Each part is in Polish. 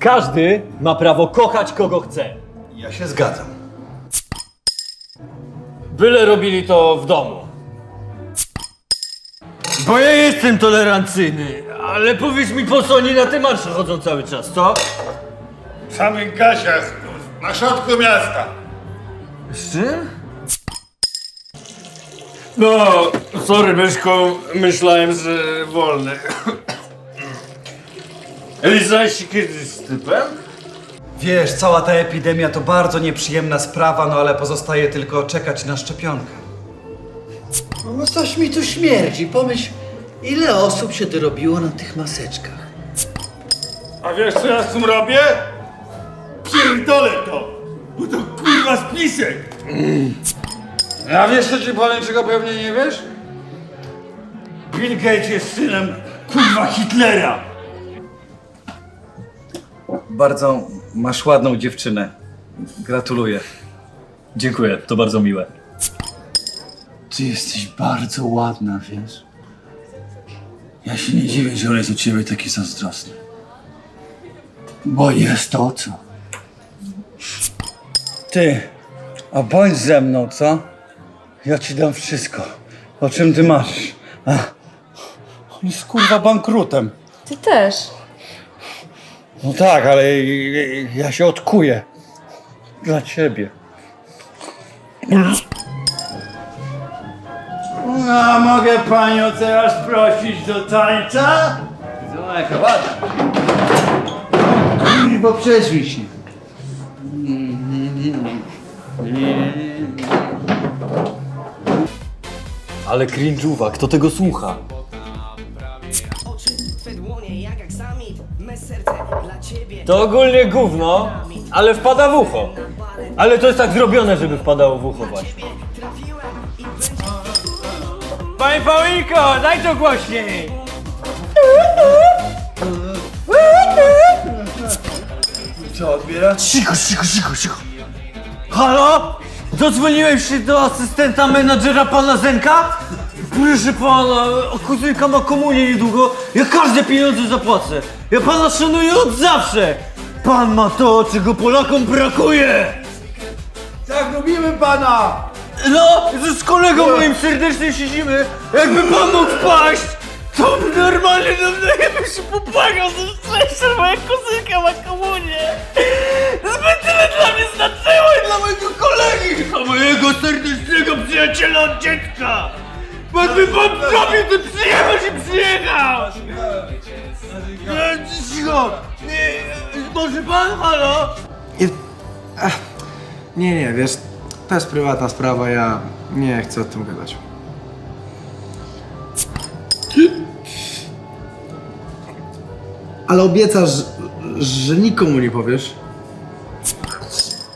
Każdy ma prawo kochać kogo chce. Ja się zgadzam. Byle robili to w domu. Bo ja jestem tolerancyjny, ale powiedz mi po co oni na te marsze chodzą cały czas, co? W samych gasiach, na środku miasta. Z czym? No, sorry Myszku, myślałem, że wolny. Lizałeś się kiedyś z typem? Wiesz, cała ta epidemia to bardzo nieprzyjemna sprawa, no ale pozostaje tylko czekać na szczepionkę. No coś mi tu śmierdzi. Pomyśl, ile osób się dorobiło na tych maseczkach. A wiesz co ja z tym robię? Pierdolę to! Bo to kurwa spisek! A wiesz co ci powiem, czego pewnie nie wiesz? Bill Gates jest synem kurwa Hitlera! Bardzo masz ładną dziewczynę. Gratuluję. Dziękuję, to bardzo miłe. Ty jesteś bardzo ładna, wiesz? Ja się nie dziwię, że on jest u ciebie taki zazdrosny. Bo jest to, co? Ty, a bądź ze mną, co? Ja ci dam wszystko. O czym ty masz? A, on jest kurwa bankrutem. Ty też. No tak, ale ja się odkuję. Dla ciebie. A mogę panią teraz prosić do tańca? No, jaka. Bo prześwij się. Ale cringe'uwa, kto tego słucha? To ogólnie gówno, ale wpada w ucho. Ale to jest tak zrobione, żeby wpadało w ucho właśnie. Panie Paulinko, daj to głośniej! Co, odbiera? Cicho, cicho, cicho, cicho. Halo? Dodzwoniłeś się do asystenta menadżera pana Zenka? Proszę pana, kuzynka ma komunię niedługo. Ja każde pieniądze zapłacę. Ja pana szanuję od zawsze. Pan ma to, czego Polakom brakuje. Tak, lubimy pana! No, z kolegą moim serdecznie siedzimy. Jakby pan mógł wpaść, to by normalnie no, ja bym się popłakał ze szczęścia, moja kuzynka ma komunię. Zbyt tyle dla mnie znaczyło i dla mojego kolegi, dla mojego serdecznego przyjaciela od dziecka. Jakby pan zrobił tę przyjemność i przyjechał. Nie, Cicho, nie, może pan, halo? Nie, nie, wiesz, to jest prywatna sprawa, ja nie chcę o tym gadać. Ale obiecasz, że nikomu nie powiesz?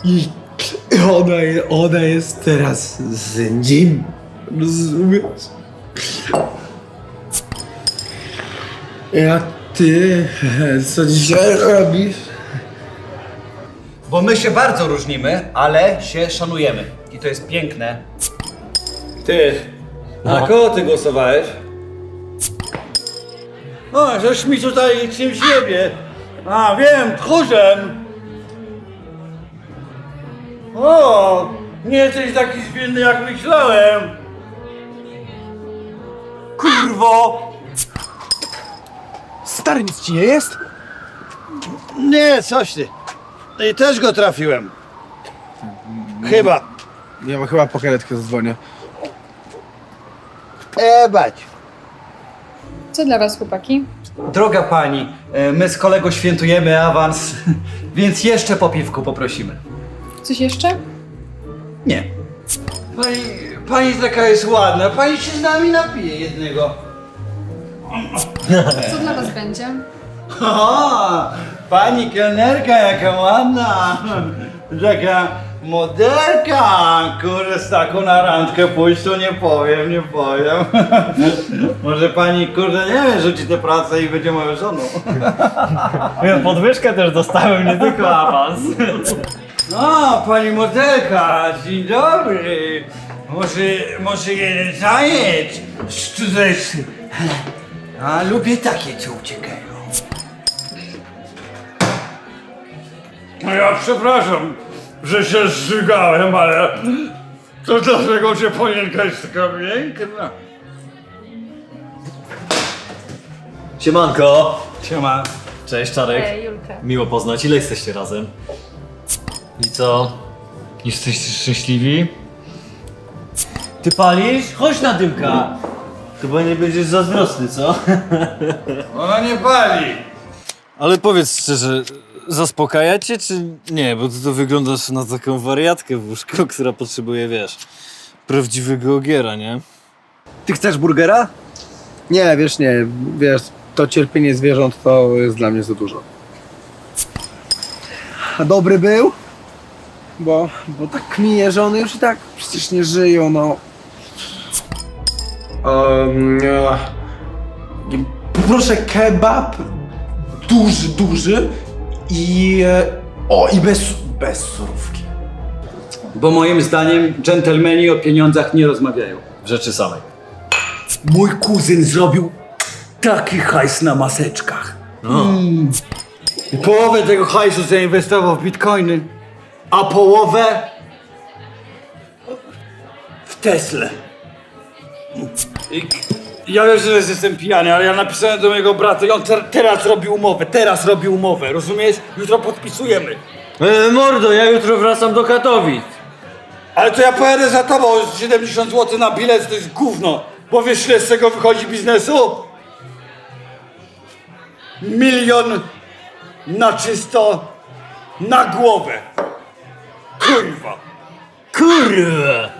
I ona, ona jest teraz z nim. Rozumiesz? A ty, co dzisiaj robisz? Bo my się bardzo różnimy, ale się szanujemy. I to jest piękne. Ty, na kogo ty głosowałeś? O, żeś mi tutaj czymś jebie. A, wiem, tchórzem. O, nie jesteś taki zwinny jak myślałem. Kurwo! Stary, nic ci nie jest? Nie, coś ty. I też go trafiłem. Chyba. Ja mam chyba po karetkę zadzwonię. E, bać. Co dla was, chłopaki? Droga pani, e, my z kolego świętujemy awans, więc jeszcze po piwku poprosimy. Coś jeszcze? Nie. Pani, pani taka jest ładna, pani się z nami napije jednego. Co dla was będzie? O, pani kelnerka jaka ładna. Taka modelka. Kurde, z taką na randkę pójść to nie powiem, nie powiem. Może pani, kurde, nie wiem, rzuci tę pracę i będzie moją żoną. Podwyżkę też dostałem, nie tylko awans. No, pani modelka, dzień dobry. Może, może jeden zajęć? Tutaj... A lubię takie, co uciekają. No ja przepraszam, że się zżygałem, ale to dlaczego cię panienka jest taka piękna? Siemanko! Siema. Cześć Czarek. Julka. Miło poznać. Ile jesteście razem? I co? Jesteście szczęśliwi? Ty palisz? Chodź na dymka! Chyba nie będziesz zazdrosny, co? Ona nie pali. Ale powiedz szczerze, zaspokajacie czy nie? Bo ty to wyglądasz na taką wariatkę w łóżku, która potrzebuje, wiesz, prawdziwego ogiera, nie? Ty chcesz burgera? Nie, wiesz, nie. Wiesz, to cierpienie zwierząt to jest dla mnie za dużo. A dobry był? Bo, bo tak kminie, że one już i tak przecież nie żyją, no. Um, poproszę kebab duży, duży i e, o, i bez, bez surówki. Bo moim zdaniem dżentelmeni o pieniądzach nie rozmawiają. W rzeczy samej. Mój kuzyn zrobił taki hajs na maseczkach. Mm. I połowę tego hajsu zainwestował w bitcoiny, a połowę w Tesla. I ja wiem, że jestem pijany, ale ja napisałem do mojego brata i on ter- teraz robi umowę, teraz robi umowę, rozumiesz? Jutro podpisujemy. E, mordo, ja jutro wracam do Katowic. Ale to ja pojadę za tobą, 70 zł na bilet to jest gówno. Bo wiesz ile z tego wychodzi biznesu? Milion na czysto na głowę. Kurwa. Kurwa!